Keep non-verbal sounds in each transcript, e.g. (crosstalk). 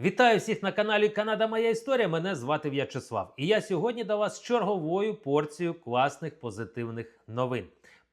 Вітаю всіх на каналі Канада Моя Історія. Мене звати В'ячеслав. І я сьогодні до вас черговою порцією класних позитивних новин.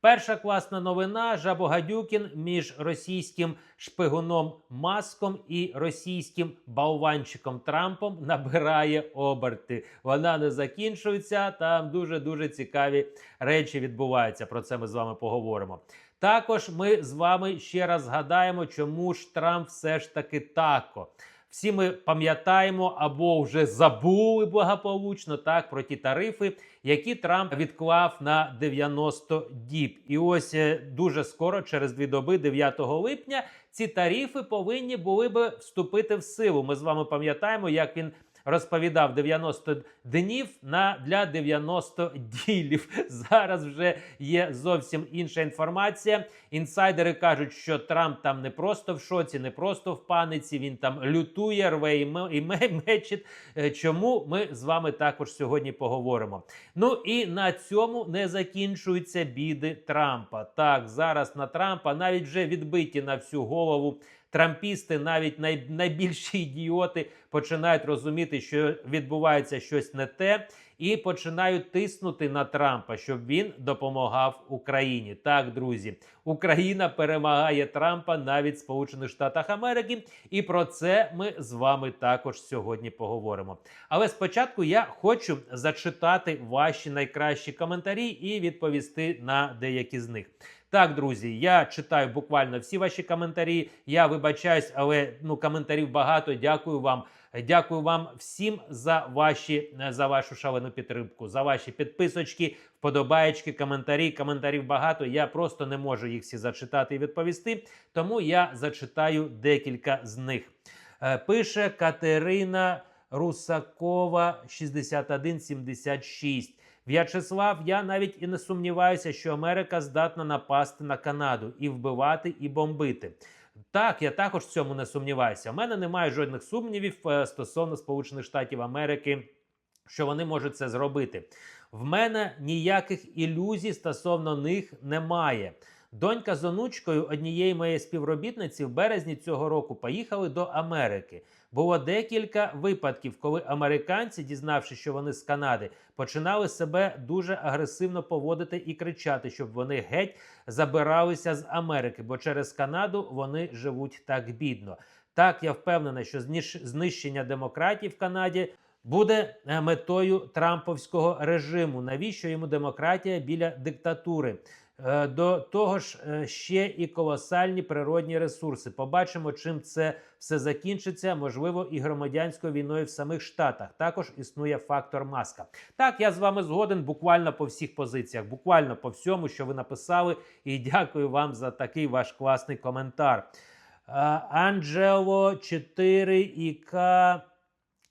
Перша класна новина: Жабогадюкін між російським шпигуном Маском і російським болванчиком Трампом набирає оберти. Вона не закінчується. Там дуже дуже цікаві речі відбуваються. Про це ми з вами поговоримо. Також ми з вами ще раз згадаємо, чому ж Трамп все ж таки тако. Всі ми пам'ятаємо або вже забули благополучно так про ті тарифи, які Трамп відклав на 90 діб. І ось е, дуже скоро, через дві доби, 9 липня, ці тарифи повинні були би вступити в силу. Ми з вами пам'ятаємо, як він. Розповідав 90 днів на для 90 ділів. (laughs) Зараз вже є зовсім інша інформація. Інсайдери кажуть, що Трамп там не просто в шоці, не просто в паниці. Він там лютує, рве і ме- мечить. Е, Чому ми з вами також сьогодні поговоримо? Ну і на цьому не закінчуються біди Трампа. Так, зараз на Трампа навіть вже відбиті на всю голову. Трампісти, навіть най, найбільші ідіоти, починають розуміти, що відбувається щось не те, і починають тиснути на Трампа, щоб він допомагав Україні. Так, друзі, Україна перемагає Трампа навіть в Сполучених Штатах Америки, і про це ми з вами також сьогодні поговоримо. Але спочатку я хочу зачитати ваші найкращі коментарі і відповісти на деякі з них. Так, друзі, я читаю буквально всі ваші коментарі. Я вибачаюсь, але ну коментарів багато. Дякую вам. Дякую вам всім за ваші за вашу шалену підтримку, за ваші підписочки, вподобаєчки, коментарі. Коментарів багато. Я просто не можу їх всі зачитати і відповісти. Тому я зачитаю декілька з них. Е, Пише Катерина Русакова 6176. В'ячеслав, я навіть і не сумніваюся, що Америка здатна напасти на Канаду і вбивати, і бомбити. Так, я також в цьому не сумніваюся. У мене немає жодних сумнівів е, стосовно Сполучених Штатів Америки, що вони можуть це зробити. В мене ніяких ілюзій стосовно них немає. Донька з онучкою однієї моєї співробітниці в березні цього року поїхали до Америки. Було декілька випадків, коли американці, дізнавшись, що вони з Канади, починали себе дуже агресивно поводити і кричати, щоб вони геть забиралися з Америки, бо через Канаду вони живуть так бідно. Так, я впевнений, що знищення демократії в Канаді буде е, метою трамповського режиму. Навіщо йому демократія біля диктатури? Е, До того ж, е, ще і колосальні природні ресурси. Побачимо, чим це все закінчиться. Можливо, і громадянською війною в самих штатах. Також існує фактор маска. Так, я з вами згоден буквально по всіх позиціях, буквально по всьому, що ви написали. І дякую вам за такий ваш класний коментар. Е, Анджело 4 ІК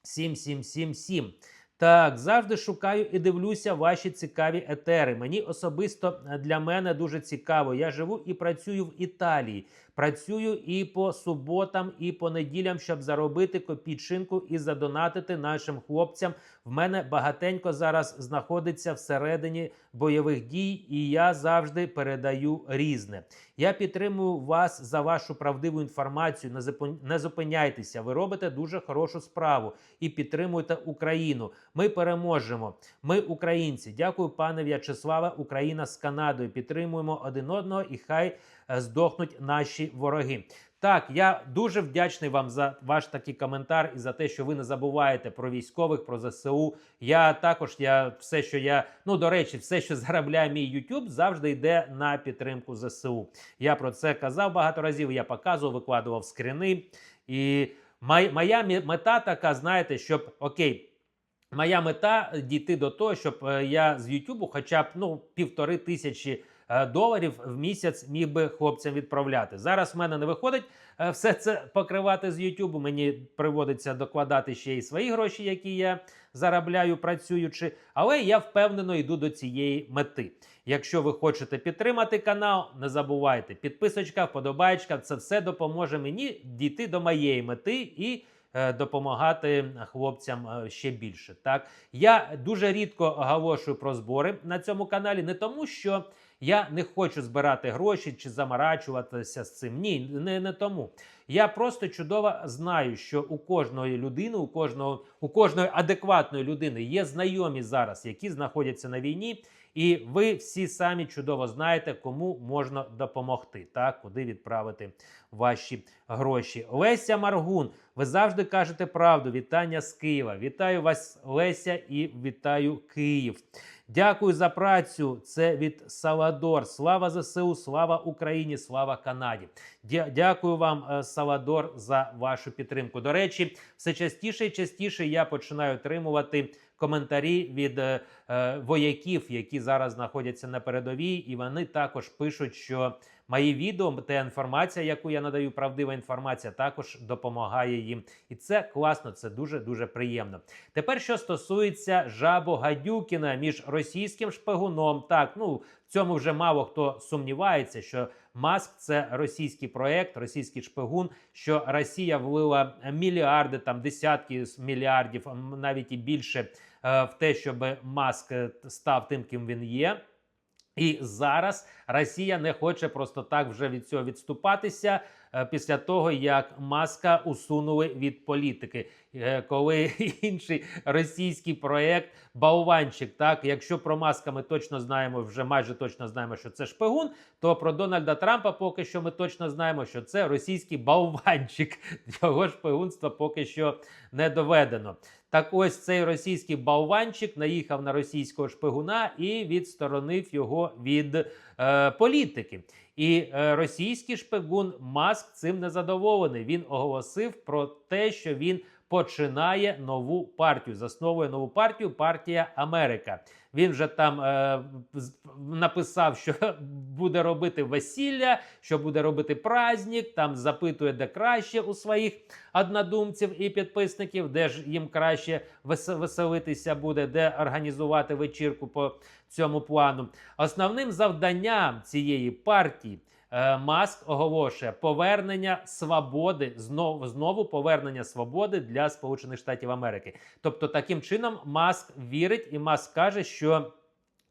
7777. Так, завжди шукаю і дивлюся ваші цікаві етери. Мені особисто е, для мене дуже цікаво. Я живу і працюю в Італії. Працюю і по суботам, і по неділям, щоб заробити копійчинку і задонатити нашим хлопцям. В мене багатенько зараз знаходиться всередині бойових дій, і я завжди передаю різне. Я підтримую вас за вашу правдиву інформацію. Не зупиняйтеся. Ви робите дуже хорошу справу і підтримуєте Україну. Ми переможемо. Ми українці. Дякую, пане В'ячеславе. Україна з Канадою. Підтримуємо один одного і хай е, здохнуть наші вороги. Так, я дуже вдячний вам за ваш такий коментар і за те, що ви не забуваєте про військових, про ЗСУ. Я також я все, що я ну до речі, все, що заробляє мій YouTube, завжди йде на підтримку ЗСУ. Я про це казав багато разів. Я показував, викладував скріни. І моя мета така, знаєте, щоб окей. Моя мета дійти до того, щоб е, я з Ютубу хоча б ну півтори тисячі доларів в місяць міг би хлопцям відправляти. Зараз в мене не виходить е, все це покривати з Ютубу. Мені приводиться докладати ще й свої гроші, які я заробляю працюючи. Але я впевнено йду до цієї мети. Якщо ви хочете підтримати канал, не забувайте підписочка, вподобаєчка. Це все допоможе мені дійти до моєї мети і е, допомагати хлопцям е, ще більше. Так я дуже рідко оголошую про збори на цьому каналі, не тому, що Я не хочу збирати гроші чи замарачуватися з цим. Ні, не, не тому. Я просто чудово знаю, що у кожної людини, у кожного, у кожної адекватної людини є знайомі зараз, які знаходяться на війні. І ви всі самі чудово знаєте, кому можна допомогти, так куди відправити ваші гроші. Леся Маргун, ви завжди кажете правду. Вітання з Києва. Вітаю вас, Леся, і вітаю Київ. Дякую за працю. Це від Саладор. Слава ЗСУ, слава Україні, слава Канаді. Дякую вам, е, Саладор, за вашу підтримку. До речі, все частіше і частіше я починаю отримувати коментарі від е, е, вояків, які зараз знаходяться на передовій, і вони також пишуть, що мої відео та інформація, яку я надаю, правдива інформація, також допомагає їм. І це класно, це дуже дуже приємно. Тепер, що стосується Жабо Гадюкіна між російським шпигуном, так ну в цьому вже мало хто сумнівається, що Маск це російський проект, російський шпигун, що Росія влила мільярди, там десятки мільярдів, навіть і більше е, в те, щоб Маск е, став тим, ким він є. І зараз Росія не хоче просто так вже від цього відступатися е, після того, як маска усунули від політики, Е, коли (laughs) інший російський проект Бауванчик. Так, якщо про маска ми точно знаємо, вже майже точно знаємо, що це шпигун, то про Дональда Трампа поки що ми точно знаємо, що це російський Бауванчик. (laughs) Його шпигунство поки що не доведено. Так ось цей російський болванчик наїхав на російського шпигуна і відсторонив його від е, політики. І е, російський шпигун Маск цим не задоволений. Він оголосив про те, що він починає нову партію, засновує нову партію партія Америка. Він вже там е, написав, що (laughs) буде робити весілля, що буде робити праздник, там запитує, де краще у своїх однодумців і підписників, де ж їм краще веселитися буде, де організувати вечірку по цьому плану. Основним завданням цієї партії Маск оголошує повернення свободи, знову знову повернення свободи для Сполучених Штатів Америки. Тобто, таким чином Маск вірить, і Маск каже, що.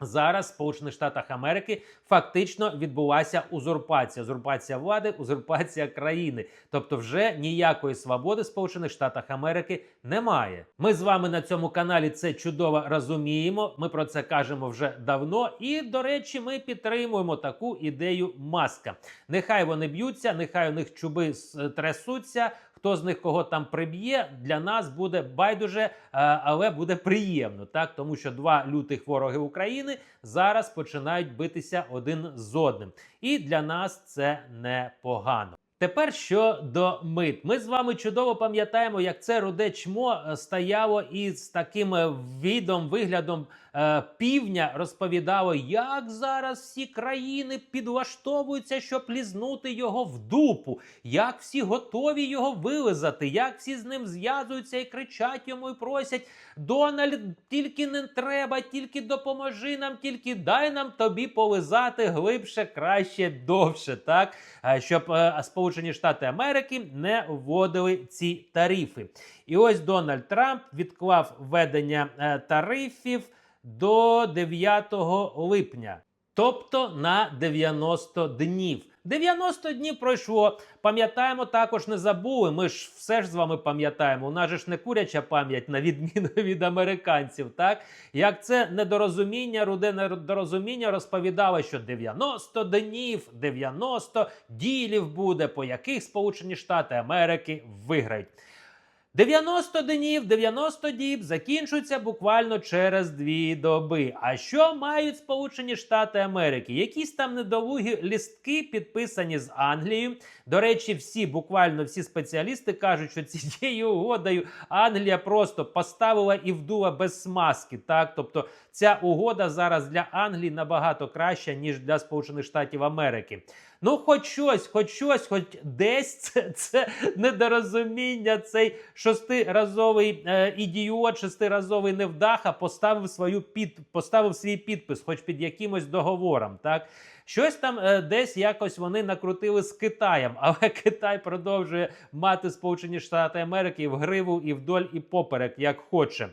Зараз в Сполучених Штатах Америки фактично відбулася узурпація, узурпація влади, узурпація країни. Тобто, вже ніякої свободи в Сполучених Штатах Америки немає. Ми з вами на цьому каналі це чудово розуміємо. Ми про це кажемо вже давно. І до речі, ми підтримуємо таку ідею маска. Нехай вони б'ються, нехай у них чуби трясуться. Хто з них кого там приб'є, для нас буде байдуже, е, але буде приємно, так? Тому що два лютих вороги України зараз починають битися один з одним, і для нас це непогано. Тепер щодо мит, ми з вами чудово пам'ятаємо, як це руде чмо е, стояло із таким е, відом, виглядом е, півня, розповідало, як зараз всі країни підлаштовуються, щоб лізнути його в дупу, як всі готові його вилизати, як всі з ним зв'язуються і кричать йому і просять: Дональд, тільки не треба, тільки допоможи нам, тільки дай нам тобі полизати глибше, краще, довше, так Е, щоб е, Сполучені Штати Америки не вводили ці тарифи. І ось Дональд Трамп відклав введення тарифів до 9 липня, тобто на 90 днів. 90 днів пройшло. Пам'ятаємо, також не забули. Ми ж все ж з вами пам'ятаємо. У нас же ж не куряча пам'ять, на відміну (laughs) від американців. Так як це недорозуміння, руде недорозуміння розповідало, що 90 днів, 90 ділів буде, по яких Сполучені Штати Америки виграють. 90 днів, 90 діб закінчуються буквально через дві доби. А що мають Сполучені Штати Америки? Якісь там недолугі лістки підписані з Англією. До речі, всі буквально всі спеціалісти кажуть, що цією угодою Англія просто поставила і вдула без смазки. Так, тобто ця угода зараз для Англії набагато краща ніж для Сполучених Штатів Америки. Ну, хоч щось, хоч щось, хоч десь це, це недорозуміння. Цей шестиразовий е, ідіот, шестиразовий невдаха поставив свою під поставив свій підпис, хоч під якимось договором. Так щось там е, десь якось вони накрутили з Китаєм, але (laughs) Китай продовжує мати Сполучені Штати Америки в гриву і вдоль і поперек, як хоче.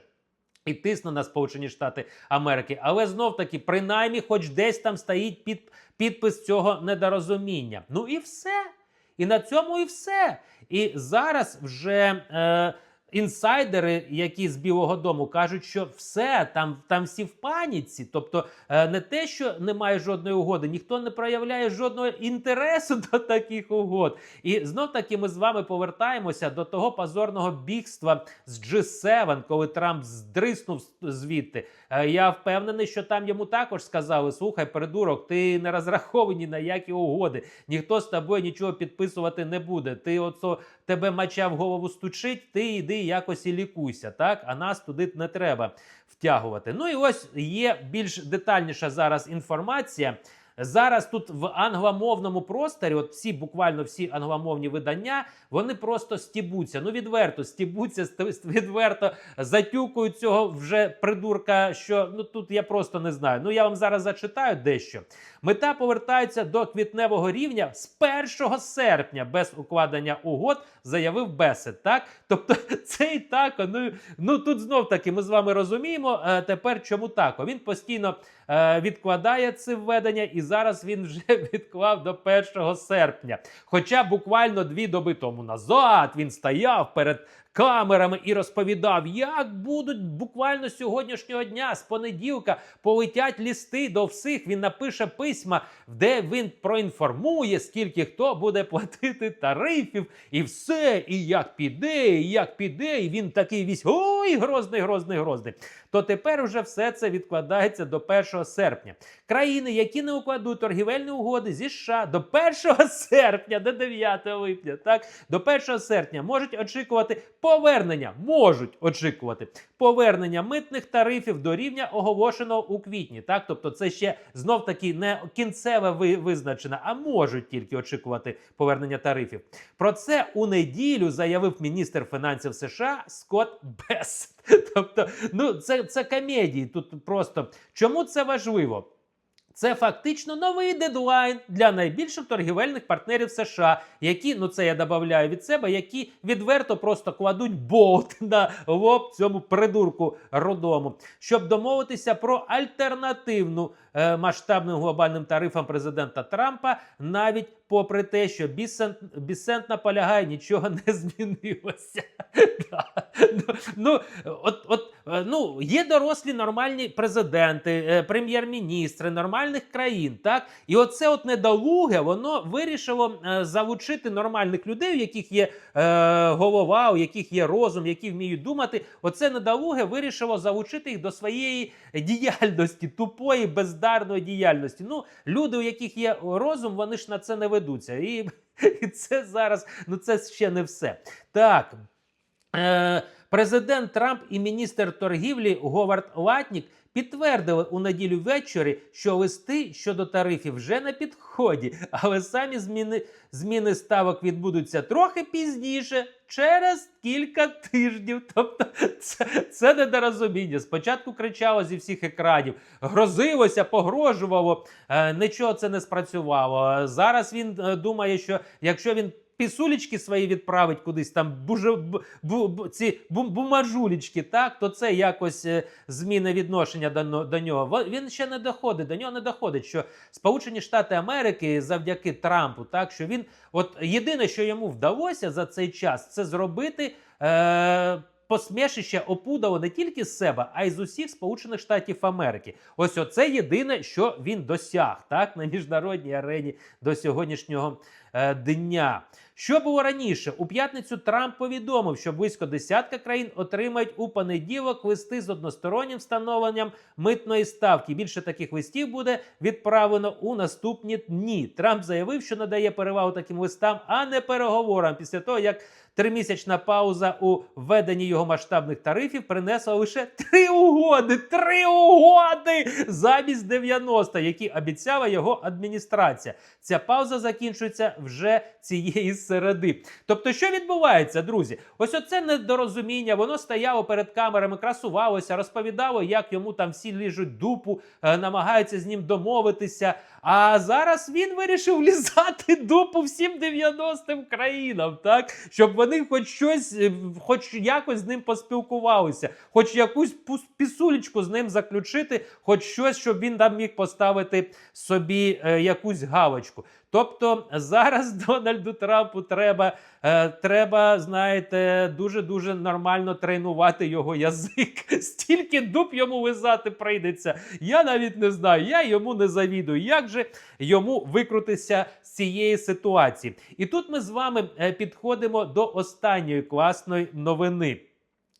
І тисне на Сполучені Штати Америки, але знов таки, принаймні, хоч десь там стоїть під, підпис цього недорозуміння. Ну і все. І на цьому і все. І зараз вже е, інсайдери, які з Білого Дому кажуть, що все там, там всі в паніці. Тобто, е, не те, що немає жодної угоди, ніхто не проявляє жодного інтересу (laughs) до таких угод. І знов таки ми з вами повертаємося до того позорного бігства з G7, коли Трамп здриснув звідти. Е, Я впевнений, що там йому також сказали: слухай, придурок, ти не розрахований ні на які угоди, ніхто з тобою нічого підписувати не буде. Ти оцо тебе мача в голову стучить, ти йди якось і лікуйся. Так, а нас туди не треба втягувати. Ну і ось є більш детальніша зараз інформація. Зараз тут в англомовному просторі, от всі буквально всі англомовні видання, вони просто стібуться. Ну відверто стібуться, відверто затюкують цього вже придурка. Що ну тут я просто не знаю. Ну я вам зараз зачитаю дещо. Мета повертається до квітневого рівня з 1 серпня без укладення угод, заявив Бесет. Так, тобто (laughs) це і так. Ну, ну тут знов таки ми з вами розуміємо. Е, тепер чому так? Він постійно е, відкладає це введення, і зараз він вже (laughs) відклав до 1 серпня. Хоча буквально дві доби тому назад він стояв перед камерами і розповідав, як будуть буквально сьогоднішнього дня, з понеділка, полетять лісти до всіх. Він напише письма, де він проінформує, скільки хто буде платити тарифів, і все, і як піде, і як піде. І він такий вісь ой, грозний, грозний, грозний. То тепер уже все це відкладається до 1 серпня. Країни, які не укладуть торгівельні угоди зі США до 1 (laughs) серпня, до 9 липня, так до 1 серпня можуть очікувати повернення, можуть очікувати повернення митних тарифів до рівня оголошеного у квітні. Так, тобто, це ще знов таки не кінцеве ви- визначено, а можуть тільки очікувати повернення тарифів. Про це у неділю заявив міністр фінансів США Скотт Бесет. (laughs) Тобто, ну це, це комедії. Тут просто чому це важливо? Це фактично новий дедлайн для найбільших торгівельних партнерів США, які, ну це я додаю від себе, які відверто просто кладуть болт (laughs) на лоб цьому придурку родому, щоб домовитися про альтернативну е, масштабним глобальним тарифам президента Трампа, навіть попри те, що Бісент, Бісент наполягає, нічого не (laughs) змінилося. Ну, Ну, от, от, е, ну, є дорослі нормальні президенти, е, прем'єр-міністри нормальних країн, так? І оце от недолуге, воно вирішило е, залучити нормальних людей, у яких є е, голова, у яких є розум, які вміють думати. Оце недолуге вирішило залучити їх до своєї діяльності, тупої, бездарної діяльності. Ну, люди, у яких є розум, вони ж на це не ведуться. І, (laughs) і це зараз, ну це ще не все. Так. Е, Президент Трамп і міністр торгівлі Говард Латнік підтвердили у неділю ввечері, що листи щодо тарифів вже на підході, але самі зміни, зміни ставок відбудуться трохи пізніше, через кілька тижнів. Тобто, це, це недорозуміння. Спочатку кричало зі всіх екранів, грозилося, погрожувало. Е, нічого це не спрацювало. Зараз він е, думає, що якщо він пісулечки свої відправить кудись там буже, бу, бу, ці бу, бумажулечки, так, то це якось е, зміни відношення до, до нього. Він ще не доходить, до нього не доходить, що Сполучені Штати Америки завдяки Трампу, так що він, от єдине, що йому вдалося за цей час, це зробити. Е, Посмішище опудало не тільки з себе, а й з усіх Сполучених Штатів Америки. Ось оце єдине, що він досяг так на міжнародній арені до сьогоднішнього е, дня. Що було раніше? У п'ятницю Трамп повідомив, що близько десятка країн отримають у понеділок листи з одностороннім встановленням митної ставки. Більше таких листів буде відправлено у наступні дні. Трамп заявив, що надає перевагу таким листам, а не переговорам після того, як Тримісячна пауза у введенні його масштабних тарифів принесла лише три угоди. Три угоди замість 90, які обіцяла його адміністрація. Ця пауза закінчується вже цієї середи. Тобто, що відбувається, друзі? Ось оце недорозуміння, воно стояло перед камерами, красувалося, розповідало, як йому там всі ліжуть дупу, е, намагаються з ним домовитися. А зараз він вирішив (laughs) лізати дупу всім 90-м країнам, так щоб вони хоч щось, е, хоч якось з ним поспілкувалися, хоч якусь пісулечку з ним заключити, хоч щось, щоб він там міг поставити собі е, якусь галочку. Тобто зараз (laughs) Дональду Трампу треба, е, треба, знаєте, дуже дуже нормально тренувати його язик. (laughs) Стільки дуб йому лизати прийдеться. Я навіть не знаю. Я йому не завідую. Як же йому викрутися з цієї ситуації? І тут ми з вами е, підходимо до останньої класної новини.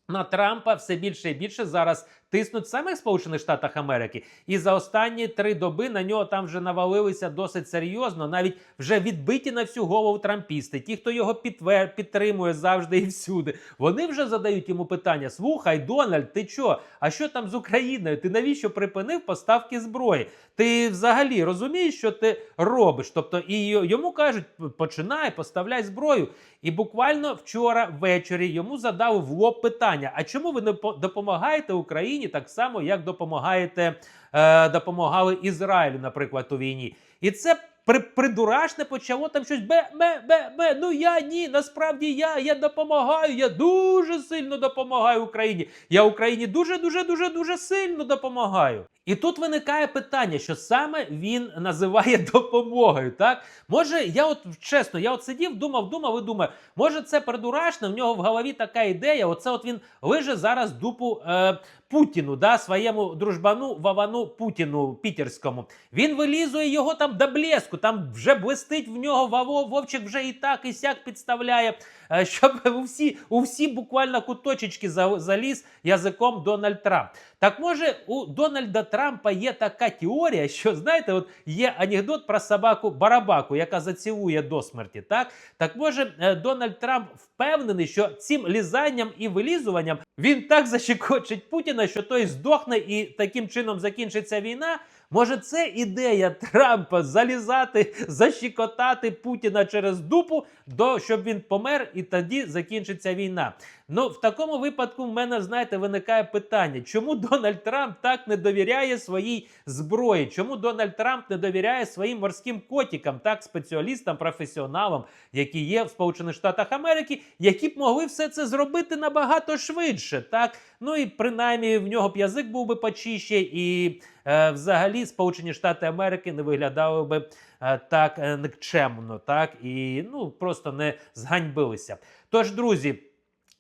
На Трампа все більше і більше зараз тиснуть самих Сполучених Штатах Америки. І за останні три доби на нього там вже навалилися досить серйозно, навіть вже відбиті на всю голову трампісти. Ті, хто його підтвер... підтримує завжди і всюди, вони вже задають йому питання: слухай, Дональд, ти чо? А що там з Україною? Ти навіщо припинив поставки зброї? Ти взагалі розумієш, що ти робиш? Тобто, і йому кажуть, починай, поставляй зброю. І буквально вчора ввечері йому задали в лоб питання: а чому ви не по- допомагаєте Україні так само, як допомагаєте, е, допомагали Ізраїлю, наприклад, у війні? І це при, придурашне почало там щось бе, бе, бе, бе. Ну я ні, насправді я, я допомагаю, я дуже сильно допомагаю Україні. Я Україні дуже, дуже, дуже, дуже сильно допомагаю. І тут виникає питання, що саме він називає (laughs) допомогою. Так може, я от чесно, я от сидів, думав, думав і думаю, може це придурашне, в нього в голові така ідея. Оце от він лиже зараз дупу е, Путіну, да, своєму дружбану Вавану Путіну Пітерському. Він вилізує його там до блеску, там вже блистить в нього Ваво, Вовчик вже і так, і сяк підставляє, е, щоб (laughs) у всі, у всі буквально куточечки за- заліз язиком Дональд Трамп. Так може у Дональда Трампа є така теорія, що знаєте, от є анекдот про собаку Барабаку, яка зацілує до смерті. Так так може е, Дональд Трамп впевнений, що цим лізанням і вилізуванням він так (laughs) защекочить Путіна, що той здохне і таким чином закінчиться війна. Може, це ідея Трампа залізати, защекотати Путіна через дупу, до щоб він помер, і тоді закінчиться війна. Ну, в такому випадку в мене, знаєте, виникає питання, чому Дональд Трамп так не довіряє своїй зброї? Чому Дональд Трамп не довіряє своїм морським котикам, так, спеціалістам, професіоналам, які є в Сполучених Штатах Америки, які б могли все це зробити набагато швидше, так? Ну і принаймні в нього б язик був би почище, і взагалі Сполучені Штати Америки не виглядали би е, так е, никчемно, так і ну просто не зганьбилися. Тож, друзі.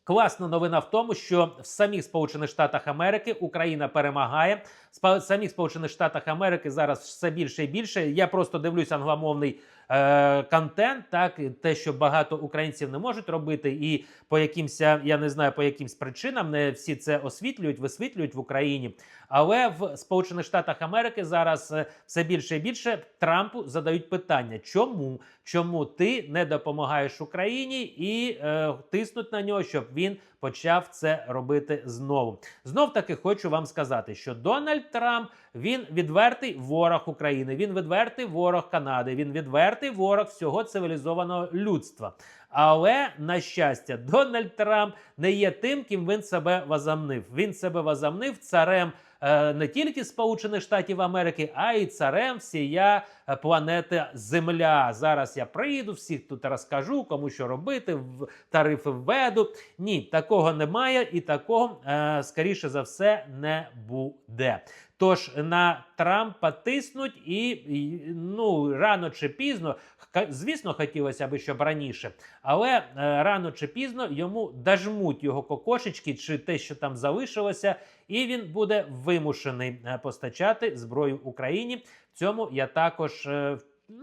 Класна новина в тому, що в самих Сполучених Штатах Америки Україна перемагає. В самих Сполучених Штатах Америки зараз все більше і більше. Я просто дивлюсь англомовний е, контент, так те, що багато українців не можуть робити, і по якимсь, я не знаю, по якимсь причинам не всі це освітлюють, висвітлюють в Україні. Але в Сполучених Штатах Америки зараз е, все більше і більше Трампу задають питання, чому? Чому ти не допомагаєш Україні і е, тиснуть на нього, щоб він почав це робити знову. Знов таки хочу вам сказати, що Дональд Трамп він відвертий ворог України, він відвертий ворог Канади, він відвертий ворог всього цивілізованого людства. Але на щастя, Дональд Трамп не є тим, ким він себе возомнив. Він себе возомнив царем не тільки Сполучених Штатів Америки, а й царем всія е, планети Земля. Зараз я прийду, всіх тут розкажу, кому що робити, в тарифи введу. Ні, такого немає, і такого е, скоріше за все не буде. Тож на Трампа тиснуть, і, ну рано чи пізно, звісно, хотілося б, щоб раніше, але е, рано чи пізно йому дожмуть його кокошечки чи те, що там залишилося, і він буде вимушений е, постачати зброю Україні. Цьому я також. е,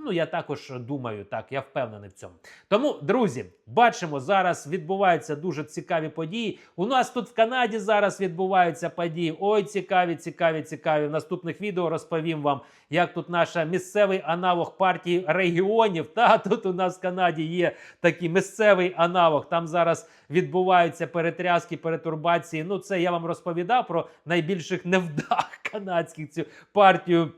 Ну, я також думаю, так, я впевнений в цьому. Тому, друзі, бачимо, зараз відбуваються дуже цікаві події. У нас тут в Канаді зараз відбуваються події. Ой, цікаві, цікаві, цікаві. В наступних відео розповім вам, як тут наш місцевий аналог партії регіонів. Та тут у нас в Канаді є такий місцевий аналог. Там зараз відбуваються перетряски, перетурбації. Ну, це я вам розповідав про найбільших невдах (laughs) канадських цю партію.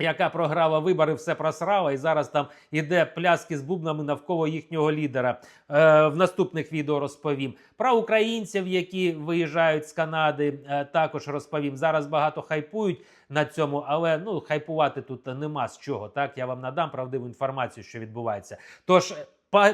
Яка програла вибори, все просрала, і зараз там іде пляски з бубнами навколо їхнього лідера. Е, в наступних відео розповім. Про українців, які виїжджають з Канади, е, також розповім. Зараз багато хайпують на цьому, але ну хайпувати тут нема з чого. Так я вам надам правдиву інформацію, що відбувається. Тож.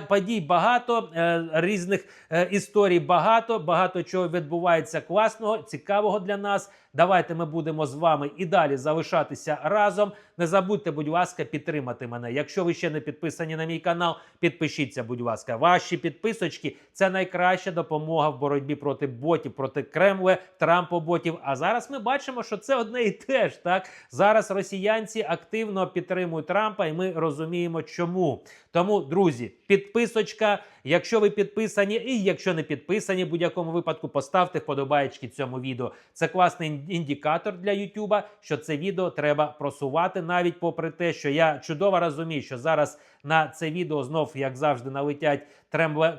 Подій багато е, різних е, історій багато, багато чого відбувається класного, цікавого для нас. Давайте ми будемо з вами і далі залишатися разом. Не забудьте, будь ласка, підтримати мене. Якщо ви ще не підписані на мій канал, підпишіться, будь ласка. Ваші підписочки це найкраща допомога в боротьбі проти ботів, проти Кремля, Трампоботів. А зараз ми бачимо, що це одне і те ж. Так зараз росіянці активно підтримують Трампа, і ми розуміємо, чому. Тому, друзі, підписочка. Якщо ви підписані, і якщо не підписані, в будь-якому випадку поставте вподобаєчки цьому відео. Це класний ін- індикатор для Ютуба, що це відео треба просувати, навіть попри те, що я чудово розумію, що зараз на це відео знов, як завжди, налетять трембле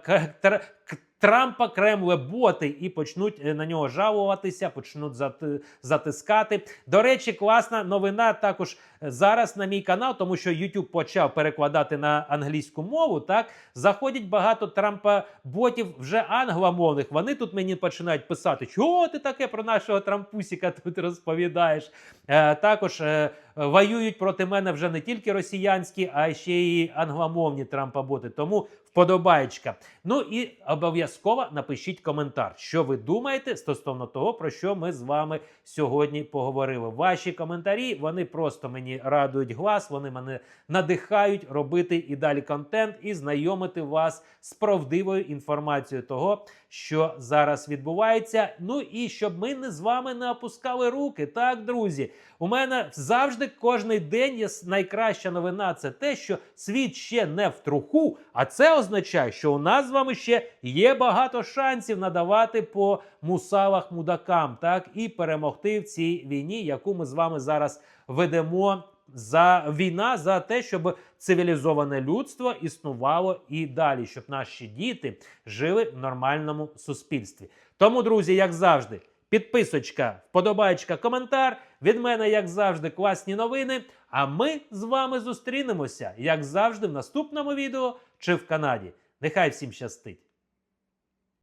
Трампа Кремле боти і почнуть е, на нього жалуватися, почнуть зати- затискати. До речі, класна новина також е, зараз на мій канал, тому що YouTube почав перекладати на англійську мову. Так заходять багато Трампа ботів вже англомовних. Вони тут мені починають писати, чого ти таке про нашого Трампусіка тут розповідаєш. Е, також е, воюють проти мене вже не тільки росіянські, а ще й англомовні Трампа-боти. Тому вподобаєчка. Ну і обов'язково напишіть коментар, що ви думаєте стосовно того, про що ми з вами сьогодні поговорили. Ваші коментарі вони просто мені радують глас, вони мене надихають робити і далі контент і знайомити вас з правдивою інформацією того, що зараз відбувається. Ну і щоб ми не з вами не опускали руки. Так, друзі, у мене завжди кожний день є найкраща новина. Це те, що світ ще не в труху, а це означає, що у нас з вами ще є багато шансів надавати по мусалах мудакам, так і перемогти в цій війні, яку ми з вами зараз ведемо. За війна за те, щоб цивілізоване людство існувало і далі, щоб наші діти жили в нормальному суспільстві. Тому, друзі, як завжди, підписочка, вподобайка, коментар. Від мене, як завжди, класні новини. А ми з вами зустрінемося, як завжди, в наступному відео чи в Канаді. Нехай всім щастить!